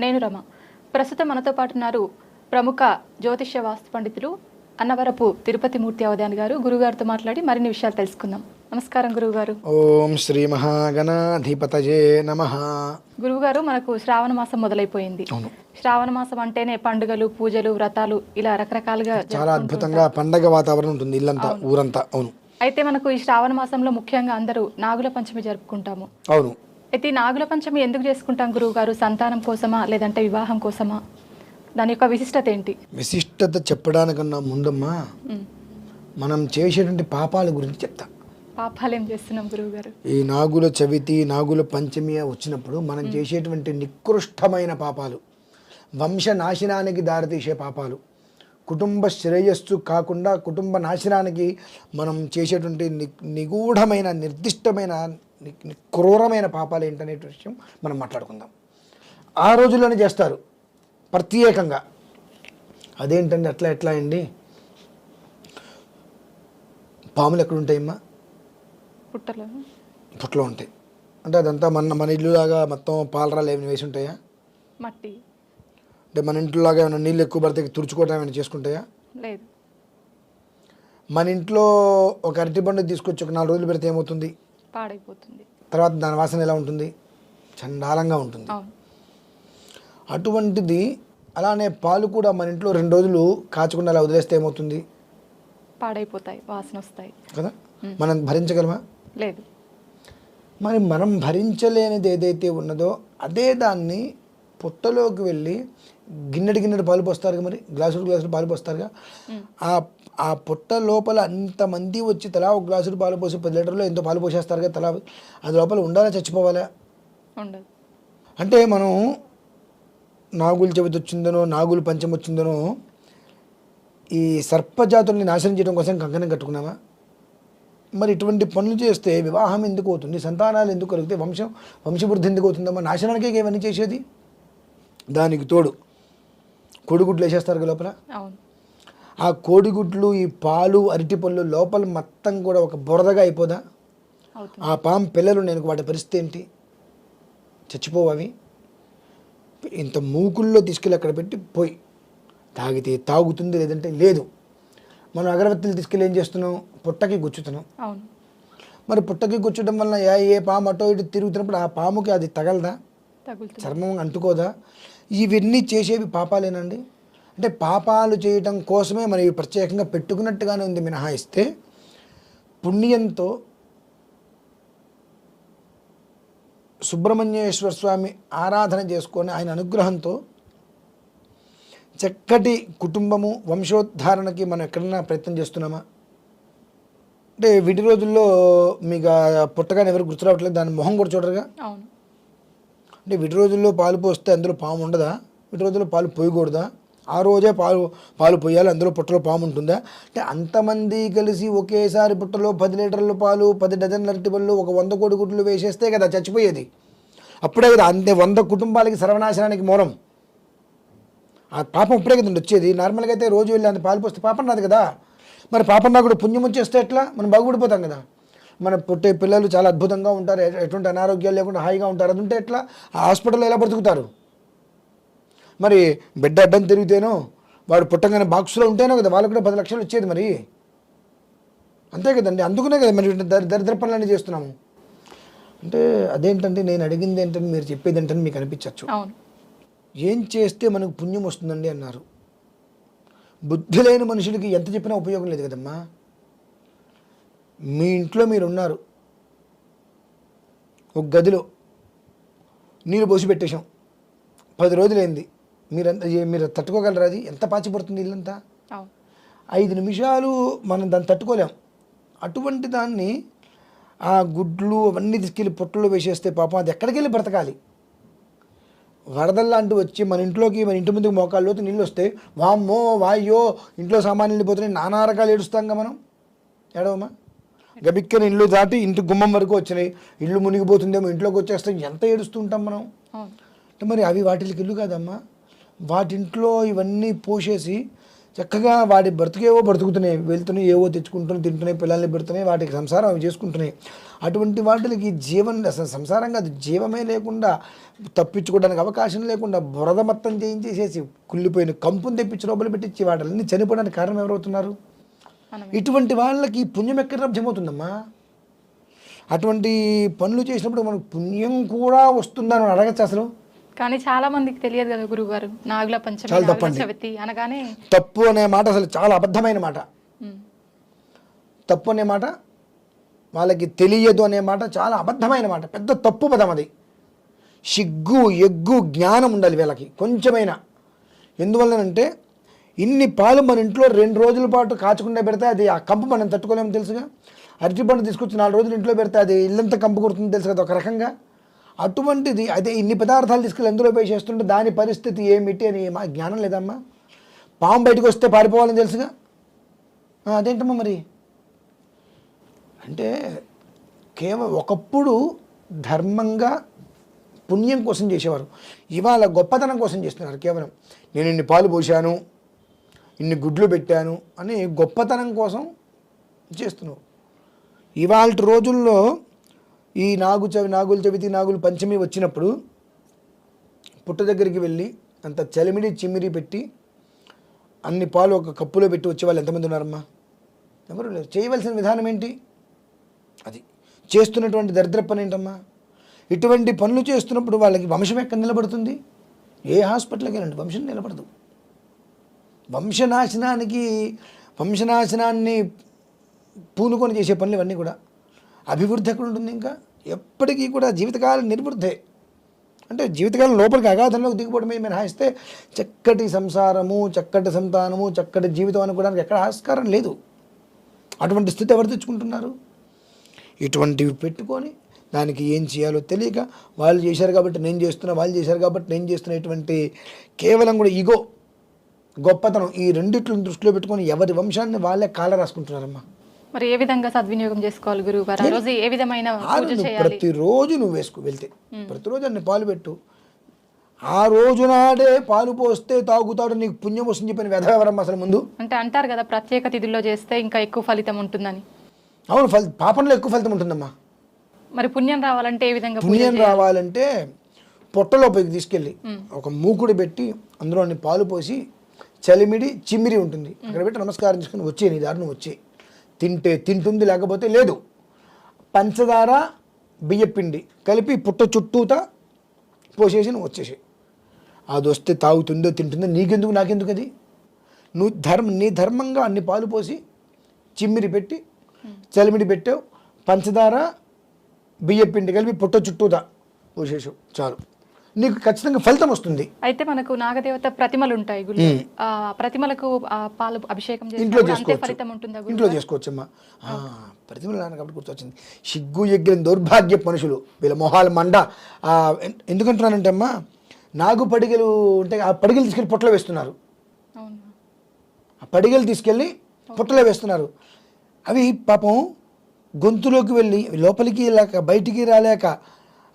నేను రమ. ప్రస్తుతం మనతో పాటు ఉన్నారు ప్రముఖ జ్యోతిష్య వాస్తు పండితులు అన్నవరపు తిరుపతి మూర్తి అవధాని గారు. గురుగారితో మాట్లాడి మరిన్ని విషయాలు తెలుసుకుందాం. నమస్కారం గురువుగారు. ఓం శ్రీ మహాగణాధిపతయే నమ. గురువుగారు మనకు శ్రావణ మాసం మొదలైపోయింది. శ్రావణ మాసం అంటేనే పండుగలు పూజలు వ్రతాలు ఇలా రకరకాలుగా చాలా అద్భుతంగా పండగ వాతావరణం ఉంటుంది ఇల్లంతా ఊరంతా. అవును. అయితే మనకు ఈ శ్రావణ మాసంలో ముఖ్యంగా అందరూ నాగుల పంచమి జరుపుకుంటాము. అవును. అయితే ఈ నాగుల పంచమి ఎందుకు చేసుకుంటాం గురువుగారు? సంతానం కోసమా? లేదంటే వివాహం కోసమా? దాని యొక్క విశిష్టత ఏంటి? విశిష్టత చెప్పడానికన్నా ముందమ్మా. మనం చేసేటువంటి పాపాల గురించి చెప్తా. పాపాలు ఏం చేస్తున్నాం గురువుగారు? ఈ నాగుల చవితి నాగుల పంచమి వచ్చినప్పుడు మనం చేసేటువంటి నికృష్టమైన పాపాలు వంశ నాశనానికి దారితీసే పాపాలు కుటుంబ శ్రేయస్సు కాకుండా కుటుంబ నాశనానికి మనం చేసేటువంటి ని నిగూఢమైన నిర్దిష్టమైన క్రూరమైన పాపాలు ఏంటనే విషయం మనం మాట్లాడుకుందాం. ఆ రోజుల్లోనే చేస్తారు. ప్రత్యేకంగా. అదేంటండి అట్లా ఎట్లా అండి? పాములు ఎక్కడ ఉంటాయమ్మా పుట్టలో. పుట్టలో ఉంటాయి. అంటే అదంతా మన మన ఇల్లులాగా మొత్తం పాలరాలు ఏమైనా వేసి ఉంటాయా? మట్టి. అంటే మన ఇంట్లోలాగా ఏమైనా నీళ్ళు ఎక్కువ పడితే తుడుచుకోవడం ఏమైనా చేసుకుంటాయా? లేదు. మన ఇంట్లో ఒక అరటి బండు తీసుకొచ్చి ఒక నాలుగు రోజులు పెడితే ఏమవుతుంది? పాడైపోతుంది. తర్వాత దాని వాసన ఎలా ఉంటుంది? చండాలంగా ఉంటుంది. అటువంటిది అలానే పాలు కూడా మన ఇంట్లో రెండు రోజులు కాచకుండా అలా వదిలేస్తే ఏమవుతుంది? పాడైపోతాయి వాసన వస్తాయి. కదా? మనం భరించగలమా? లేదు. మరి మనం భరించలేనిది ఏదైతే ఉన్నదో అదే దాన్ని పుట్టలోకి వెళ్ళి గిన్నెడి గిన్నెడు పాలు పోస్తారు మరి? గ్లాసుడు గ్లాసుడు పాలు పోస్తారుగా? ఆ ఆ పుట్ట లోపల అంతమంది వచ్చి తలా ఒక గ్లాసుడు పాలు పోసి పది లీటర్లో ఎంతో పాలు పోసేస్తారుగా తలా అది లోపల ఉండాలా చచ్చిపోవాలా? ఉండదు. అంటే మనం నాగుల చవితి వచ్చిందనో నాగుల పంచం వచ్చిందనో ఈ సర్పజాతుల్ని నాశనం చేయడం కోసం కంకణం కట్టుకున్నామా? మరి ఇటువంటి పనులు చేస్తే వివాహం ఎందుకు అవుతుంది? సంతానాలు ఎందుకు కలిగితే వంశం వంశవృద్ధి ఎందుకు అవుతుందమ్మా? నాశనానికే ఇవన్నీ చేసేది? దానికి తోడు కోడిగుడ్లు వేసేస్తారు కదా లోపల? అవును. ఆ కోడిగుడ్లు ఈ పాలు అరటి పళ్ళు లోపల మొత్తం కూడా ఒక బురదగా అయిపోదా? ఆ పాము పిల్లలు నేను వాటి పరిస్థితి ఏంటి? చచ్చిపోవు అవి. ఇంత మూకుల్లో తీసుకెళ్ళి అక్కడ పెట్టి పోయి తాగితే తాగుతుంది లేదంటే లేదు. మనం అగరబత్తులు తీసుకెళ్ళి ఏం చేస్తున్నాం? పుట్టకి గుచ్చుతున్నాం. మరి పుట్టకి గుచ్చడం వలన ఏ ఏ పాము అటో ఇటు తిరుగుతున్నప్పుడు ఆ పాముకి అది తగలదా? చర్మం అంటుకోదా? ఇవన్నీ చేసేవి పాపాలేనండి అంటే పాపాలు చేయటం కోసమే మరి ప్రత్యేకంగా పెట్టుకున్నట్టుగానే ఉంది మినహాయిస్తే పుణ్యంతో సుబ్రహ్మణ్యేశ్వర స్వామి ఆరాధన చేసుకొని ఆయన అనుగ్రహంతో చక్కటి కుటుంబము వంశోద్ధారణకి మనం ఎక్కడైనా ప్రయత్నం చేస్తున్నామా? అంటే వీటి రోజుల్లో మీకు పుట్టగానే ఎవరు గుర్తు రావట్లేదు దాని మొహం కూడా చూడరుగా? అంటే వీటి రోజుల్లో పాలు పోస్తే అందులో పాము ఉండదా? వీటి రోజుల్లో పాలు పోయకూడదా? ఆ రోజే పాలు పాలు పోయాలి అందులో పుట్టలో పాము ఉంటుందా? అంటే అంతమంది కలిసి ఒకేసారి పుట్టలో పది లీటర్ల పాలు పది డజన్ల అరటిపళ్ళు ఒక వంద కోడి గుడ్లు వేసేస్తే కదా చచ్చిపోయేది. అప్పుడే కదా అంతే వంద కుటుంబాలకి సర్వనాశనానికి మూలం. ఆ పాపం అప్పుడే కదండి వచ్చేది. నార్మల్గా అయితే రోజు వెళ్ళి అంత పాలు పోస్తే పాపం రాదు కదా. మరి పాపం నాకు పుణ్యం వచ్చేస్తే ఎట్లా? మనం బాగుపడిపోతాం కదా. మన పుట్టే పిల్లలు చాలా అద్భుతంగా ఉంటారు. ఎటువంటి అనారోగ్యాలు లేకుండా హాయిగా ఉంటారు. అది ఉంటే ఎట్లా? ఆ హాస్పిటల్లో ఎలా బ్రతుకుతారు? మరి బిడ్డ అడ్డం తిరిగితేనో వాడు పుట్టగానే బాక్స్లో ఉంటేనో కదా వాళ్ళకు కూడా పది లక్షలు వచ్చేది మరి. అంతే కదండి అందుకునే కదా మరి దరిద్ర పనులన్నీ చేస్తున్నాము. అంటే అదేంటంటే నేను అడిగింది ఏంటని మీరు చెప్పేది ఏంటని మీకు అనిపించవచ్చు ఏం చేస్తే మనకు పుణ్యం వస్తుందండి అన్నారు. బుద్ధి లేని మనుషులకి ఎంత చెప్పినా ఉపయోగం లేదు కదమ్మా. మీ ఇంట్లో మీరు ఉన్నారు ఒక గదిలో నీళ్ళు పోసి పెట్టేశాం. పది రోజులైంది. మీరు మీరు తట్టుకోగలరా అది? ఎంత పాచి పడుతుంది ఇల్లంతా ఐదు నిమిషాలు మనం దాన్ని తట్టుకోలేం. అటువంటి దాన్ని ఆ గుడ్లు అవన్నీ తీసుకెళ్ళి పుట్టలో వేసేస్తే పాపం అది ఎక్కడికి వెళ్ళి బ్రతకాలి వరదల్లాంటివి వచ్చి మన ఇంట్లోకి మన ఇంటి ముందుకు మోకాళ్ళలోకి నీళ్ళు వస్తే వామ్మో వాయ్యో ఇంట్లో సామాన్లు వెళ్ళిపోతున్నాయి నానా రకాలు ఏడుస్తాంగా మనం. ఏడవమ్మా? గబిక్కని ఇల్లు దాటి ఇంటి గుమ్మం వరకు వచ్చినాయి. ఇల్లు మునిగిపోతుందేమో ఇంట్లోకి వచ్చేస్తే ఎంత ఏడుస్తుంటాం మనం. మరి అవి వాటికి ఇల్లు కాదమ్మా. వాటింట్లో ఇవన్నీ పోసేసి చక్కగా వాటి బ్రతుకేవో బ్రతుకుతున్నాయి. వెళ్తున్నాయి ఏవో తెచ్చుకుంటున్నాయి తింటున్నాయి పిల్లల్ని పెడుతున్నాయి వాటికి సంసారం అవి చేసుకుంటున్నాయి. అటువంటి వాటికి జీవన్ అసలు సంసారం కాదు జీవమే లేకుండా తప్పించుకోవడానికి అవకాశం లేకుండా బురద మొత్తం చేయించేసేసి కుళ్ళిపోయిన కంపును తెప్పించి లోపల పెట్టించి వాటిని చనిపోవడానికి కారణం ఎవరవుతున్నారు? ఇటువంటి వాళ్ళకి పుణ్యం ఎక్కడ లభ్యమవుతుందమ్మా? అటువంటి పనులు చేసినప్పుడు మనకు పుణ్యం కూడా వస్తుందని అడగచ్చు అసలు? కానీ చాలా మందికి తెలియదు కదా గురువు గారు నాగుల పంచమి నాగుల. చవితి అనగానే తప్పు అనే మాట అసలు చాలా అబద్ధమైన మాట. తప్పు అనే మాట వాళ్ళకి తెలియదు అనే మాట చాలా అబద్ధమైన మాట. పెద్ద తప్పు పదం అది. సిగ్గు ఎగ్గు జ్ఞానం ఉండాలి వీళ్ళకి కొంచెమైనా. ఎందువల్లనంటే ఇన్ని పాలు మన ఇంట్లో రెండు రోజుల పాటు కాచకుండా పెడితే అది ఆ కంపు మనం తట్టుకోలేము తెలుసుగా. అరటి పండు తీసుకొచ్చి నాలుగు రోజులు ఇంట్లో పెడితే అది ఇల్లంతా కంపు కొడుతుంది తెలుసు కదా ఒక రకంగా. అటువంటిది అదే ఇన్ని పదార్థాలు తీసుకెళ్ళి ఎందులో పోయి చేస్తుంటే దాని పరిస్థితి ఏమిటి అని మా జ్ఞానం లేదమ్మా. పాము బయటకు వస్తే పారిపోవాలని తెలుసుగా? అదేంటమ్మా మరి? అంటే కేవలం ఒకప్పుడు ధర్మంగా పుణ్యం కోసం చేసేవారు. ఇవాళ గొప్పతనం కోసం చేస్తున్నారు కేవలం. నేను ఇన్ని పాలు పోసాను ఇన్ని గుడ్లు పెట్టాను అని గొప్పతనం కోసం చేస్తున్నావు ఇవాళ రోజుల్లో ఈ నాగు చవి నాగుల చవితి నాగులు పంచమి వచ్చినప్పుడు పుట్ట దగ్గరికి వెళ్ళి అంత చలిమిడి చిమ్మిరి పెట్టి అన్ని పాలు ఒక కప్పులో పెట్టి వచ్చే వాళ్ళు ఎంతమంది ఉన్నారమ్మా? ఎవరు లేరు. చేయవలసిన విధానం ఏంటి? అది. చేస్తున్నటువంటి దరిద్ర పని ఏంటమ్మా? ఇటువంటి పనులు చేస్తున్నప్పుడు వాళ్ళకి వంశం ఎక్కడ నిలబడుతుంది? ఏ హాస్పిటల్కి వెళ్ళండి? వంశం నిలబడదు. వంశనాశనానికి వంశనాశనాన్ని పూనుకొని చేసే పనులు ఇవన్నీ కూడా. అభివృద్ధి ఎక్కడ ఉంటుంది ఇంకా? ఎప్పటికీ కూడా జీవితకాలం నిర్వృద్ధే. అంటే జీవితకాలం లోపలికి అగాధంలోకి దిగిపోవడమే మినహాయిస్తే చక్కటి సంసారము చక్కటి సంతానము చక్కటి జీవితం అనుకోవడానికి ఎక్కడ ఆస్కారం లేదు. అటువంటి స్థితి ఎవరు తెచ్చుకుంటున్నారు? ఇటువంటివి పెట్టుకొని దానికి ఏం చేయాలో తెలియక వాళ్ళు చేశారు కాబట్టి నేను చేస్తున్నా వాళ్ళు చేశారు కాబట్టి నేను చేస్తున్న ఇటువంటి కేవలం కూడా ఈగో గొప్పతనం ఈ రెండిట్లను దృష్టిలో పెట్టుకొని ఎవరి వంశాన్ని వాళ్ళే కాళ్ళ రాసుకుంటున్నారమ్మా మరి ఏ విధంగా సద్వినియోగం చేసుకోవాలి గురువు గారు? రోజు ఏ విధమైన నువ్వు ప్రతిరోజు నువ్వు వేసుకో వెళ్తే. ప్రతిరోజు అన్ని పాలు పెట్టు. ఆ రోజు నాడే పాలు పోస్తే తాగుతాడు నీకు పుణ్యం వస్తుంది చెప్పిన వ్యధ ఎవరమ్మా అసలు ముందు. అంటే అంటారు కదా ప్రత్యేక తిథుల్లో చేస్తే ఇంకా ఎక్కువ ఫలితం ఉంటుందని. అవును ఫలి పాపంలో ఎక్కువ ఫలితం ఉంటుందమ్మా. మరి పుణ్యం రావాలంటే ఏ విధంగా పుణ్యం రావాలంటే పొట్టలోపలికి తీసుకెళ్ళి ఒక మూకుడు పెట్టి అందులో పాలు పోసి చలిమిడి చిమ్మిరి ఉంటుంది. అక్కడ పెట్టి నమస్కారం చేసుకుని వచ్చే నీ దారిని వచ్చే. తింటే తింటుంది లేకపోతే లేదు. పంచదార బియ్యపిండి కలిపి పుట్ట చుట్టూతా పోసేసి నువ్వు వచ్చేసి అది వస్తే తాగుతుందో తింటుందో నీకెందుకు నాకెందుకు అది? నువ్వు ధర్మ నీ ధర్మంగా అన్ని పాలు పోసి చిమ్మిరి పెట్టి చలిమిడి పెట్టావు పంచదార బియ్యపిండి కలిపి పుట్ట చుట్టూతా పోసేసావు చాలు. నీకు ఖచ్చితంగా ఫలితం వస్తుంది. అయితే మనకు నాగదేవత ప్రతిమలు ఉంటాయి గుళ్ళు ప్రతిమలకు ఆ పాలు అభిషేకం ఇంట్లో చేసుకోవచ్చు. ఫలితం ఉంటుందా గురు ఇంట్లో చేసుకోవచ్చమ్మా. ఆ, ప్రతిమలు నాన్న కాబట్టి గుర్తొచ్చింది. సిగ్గు ఎగ్గిన దౌర్భాగ్య మనుషులు. వీళ్ళ మొహాలు మండ. ఎందుకంటున్నానంటే అమ్మా నాగు పడిగలు ఉంటే ఆ పడిగలు తీసుకెళ్ళి పొట్టలో వేస్తున్నారు. ఆ పడిగలు తీసుకెళ్ళి పొట్టలో వేస్తున్నారు. అవి పాపం గొంతులోకి వెళ్ళి లోపలికి లేక బయటికి రాలేక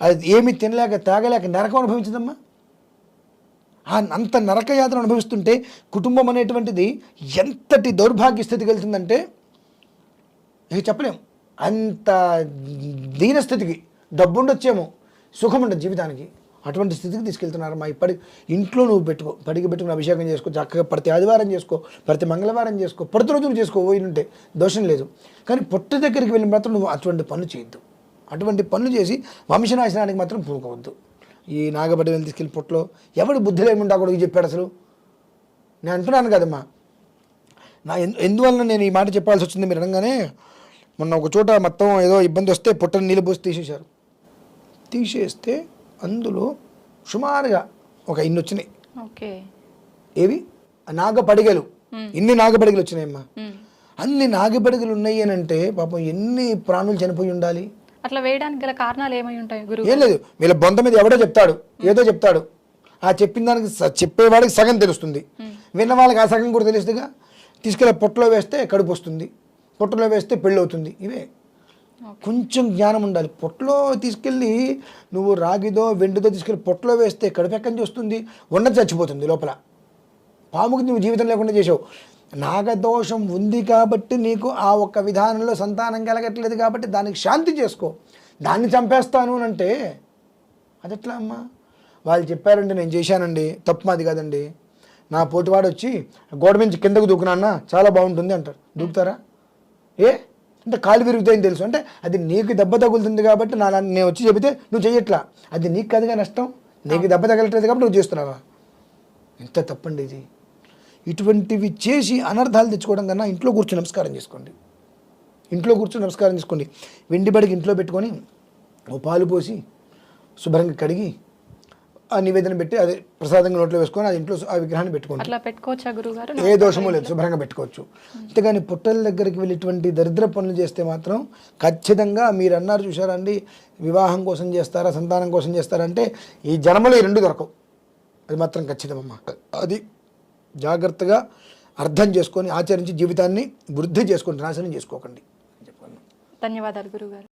అది ఏమి తినలేక తాగలేక నరకం అనుభవించదమ్మా? ఆ అంత నరకయాత్ర అనుభవిస్తుంటే కుటుంబం అనేటువంటిది ఎంతటి దౌర్భాగ్య స్థితికి వెళ్తుందంటే ఇక చెప్పలేం. అంత దీనస్థితికి డబ్బు ఉండొచ్చేమో సుఖం ఉండదు జీవితానికి. అటువంటి స్థితికి తీసుకెళ్తున్నారు మా ఇప్పటి ఇంట్లో నువ్వు పెట్టుకో పడికి పెట్టుకుని అభిషేకం చేసుకో చక్కగా ప్రతి ఆదివారం చేసుకో ప్రతి మంగళవారం చేసుకో ప్రతిరోజు నువ్వు చేసుకో పోయినుంటే దోషం లేదు. కానీ పొట్ట దగ్గరికి వెళ్ళిన మాత్రం నువ్వు అటువంటి పనులు చేయొద్దు. అటువంటి పనులు చేసి వంశనాశనానికి మాత్రం పూనుకోవద్దు. ఈ నాగబడి వెళ్ళి తీసుకెళ్ళి పొట్టలో ఎవడు బుద్ధి లేకుండా కొడుకు చెప్పాడు అసలు? నేను అంటున్నాను కదమ్మా. నా ఎందు ఎందువలన నేను ఈ మాట చెప్పాల్సి వచ్చింది మీరు అనగానే మొన్న ఒక చోట మొత్తం ఏదో ఇబ్బంది వస్తే పుట్టని నీళ్ళు పోసి తీసేశారు. తీసేస్తే అందులో సుమారుగా ఒక ఇన్ని వచ్చినాయి. ఓకే. ఏవి? నాగపడిగలు. ఇన్ని నాగపడిగలు వచ్చినాయమ్మా. అన్ని నాగపడిగలు ఉన్నాయి అని అంటే పాపం ఎన్ని ప్రాణులు చనిపోయి ఉండాలి? అట్లా వేయడానికి గల కారణాలు ఏమై ఉంటాయి గురు ఏం లేదు. వీళ్ళ బొంత మీద ఎవడో చెప్తాడు ఏదో చెప్తాడు. ఆ చెప్పిన దానికి స- చెప్పేవాడికి సగం తెలుస్తుంది. విన్న వాళ్ళకి ఆ సగం కూడా తెలుస్తుందిగా. తీసుకెళ్ళి పొట్టలో వేస్తే కడుపు వస్తుంది. పొట్టలో వేస్తే పెళ్ళి అవుతుంది. ఇవే. కొంచెం జ్ఞానం ఉండాలి. పొట్టలో తీసుకెళ్ళి నువ్వు రాగిదో వెండిదో తీసుకెళ్ళి పొట్టలో వేస్తే కడుపు ఎక్కడి నుంచి వస్తుంది? ఉన్నది చచ్చిపోతుంది లోపల. పాముకి నువ్వు జీవితం లేకుండా చేసావు. నాగదోషం ఉంది కాబట్టి నీకు ఆ ఒక్క విధానంలో సంతానం కలగట్లేదు కాబట్టి దానికి శాంతి చేసుకో. దాన్ని చంపేస్తాను అని అంటే అది ఎట్లా అమ్మా? వాళ్ళు చెప్పారండి నేను చేశానండి. తప్పు మాది కాదండి. నా పోటీవాడు వచ్చి గోడ నుంచి కిందకు దూకునా చాలా బాగుంటుంది అంటారు. దూకుతారా? ఏ? అంటే కాలు విరుగుతాయని తెలుసు. అంటే అది నీకు దెబ్బ తగులుతుంది కాబట్టి నా నేను వచ్చి చెబితే నువ్వు చెయ్యట్లా. అది నీకు కదగా నష్టం. నీకు దెబ్బ తగలట్లేదు కాబట్టి నువ్వు చేస్తున్నావా? ఎంత తప్పండి ఇది. ఇటువంటివి చేసి అనర్థాలు తెచ్చుకోవడం కన్నా ఇంట్లో కూర్చొని నమస్కారం చేసుకోండి. ఇంట్లో కూర్చొని నమస్కారం చేసుకోండి. వెండి బడికి ఇంట్లో పెట్టుకొని ఓ పాలు పోసి శుభ్రంగా కడిగి ఆ నివేదన పెట్టి అది ప్రసాదంగా నోట్లో వేసుకొని అది ఇంట్లో ఆ విగ్రహాన్ని పెట్టుకోండి. అట్లా పెట్టుకోవచ్చా గురుగారు? ఏ దోషము లేదు శుభ్రంగా పెట్టుకోవచ్చు. అంతేగాని పుట్టల దగ్గరికి వెళ్ళి ఇటువంటి దరిద్ర పనులు చేస్తే మాత్రం ఖచ్చితంగా మీరు అన్నారు చూసారా అండి వివాహం కోసం చేస్తారా సంతానం కోసం చేస్తారా అంటే ఈ జన్మలో ఈ రెండు దొరకవు. అది మాత్రం ఖచ్చితమమ్మా. అది జాగ్రత్తగా అర్థం చేసుకొని ఆచరించి జీవితాన్ని వృద్ధి చేసుకొని నాశనం చేసుకోకండి చెప్పండి ధన్యవాదాలు గురుగారు.